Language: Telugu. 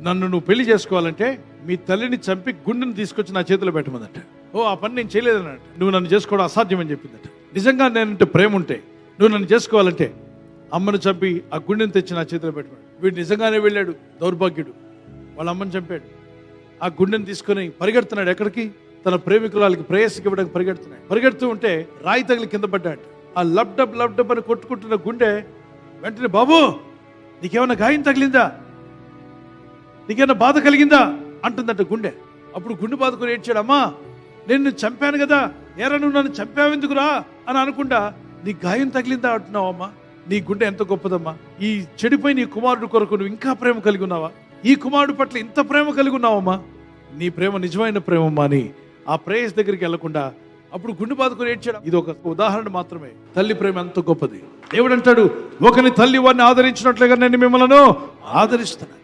నన్ను నువ్వు పెళ్ళి చేసుకోవాలంటే మీ తల్లిని చంపి గుండెని తీసుకొచ్చి నా చేతిలో పెట్టమన్నట్ట. ఓ ఆ పని నేను చేయలేదన్నట్టు. నువ్వు నన్ను చేసుకోవడం అసాధ్యమని చెప్పిందట. నిజంగా నేనంటే ప్రేమ ఉంటే నువ్వు నన్ను చేసుకోవాలంటే అమ్మను చంపి ఆ గుండెని తెచ్చి నా చేతిలో పెట్టమన్నాడు. వీడు నిజంగానే వెళ్ళాడు దౌర్భాగ్యుడు. వాళ్ళ అమ్మని చంపాడు. ఆ గుండెని తీసుకొని పరిగెడుతున్నాడు ఎక్కడికి? తన ప్రేమికురాలకి ప్రేయస్కి ఇవ్వడానికి పరిగెడుతున్నాడు. పరిగెడుతూ ఉంటే రాయి తగిలి కింద పడ్డాడు. ఆ లబ్డబ్ లబ్డబ్ అని కొట్టుకుంటున్న గుండె వెంటనే బాబు నీకేమైనా గాయం తగిలిందా? నీకేమైనా బాధ కలిగిందా? అంటుందంట గుండె. అప్పుడు గుండె బాధకుని ఏడ్చాడమ్మా నేను నిన్ను చంపాను కదా ఏరా నువ్వు నన్ను చంపావెందుకురా అని అనుకుంటా నీ గాయం తగిలిందా అంటున్నావు అమ్మా నీ గుండె ఎంత గొప్పదమ్మా? ఈ చెడిపోయి నీ కుమారుడు కొరకు నువ్వు ఇంకా ప్రేమ కలిగి ఉన్నావా? ఈ కుమారుడు పట్ల ఇంత ప్రేమ కలిగి ఉన్నావమ్మా? నీ ప్రేమ నిజమైన ప్రేమమ్మా అని ఆ ప్రేయస్ దగ్గరికి వెళ్ళకుండా అప్పుడు గుండె బాధకుని ఏడ్చాడు ఇది ఒక ఉదాహరణ మాత్రమే. తల్లి ప్రేమ ఎంత గొప్పది. దేవుడు అంటాడు ఒకని తల్లి వారిని ఆదరించినట్లుగా నేను మిమ్మల్ని ఆదరిస్తాను.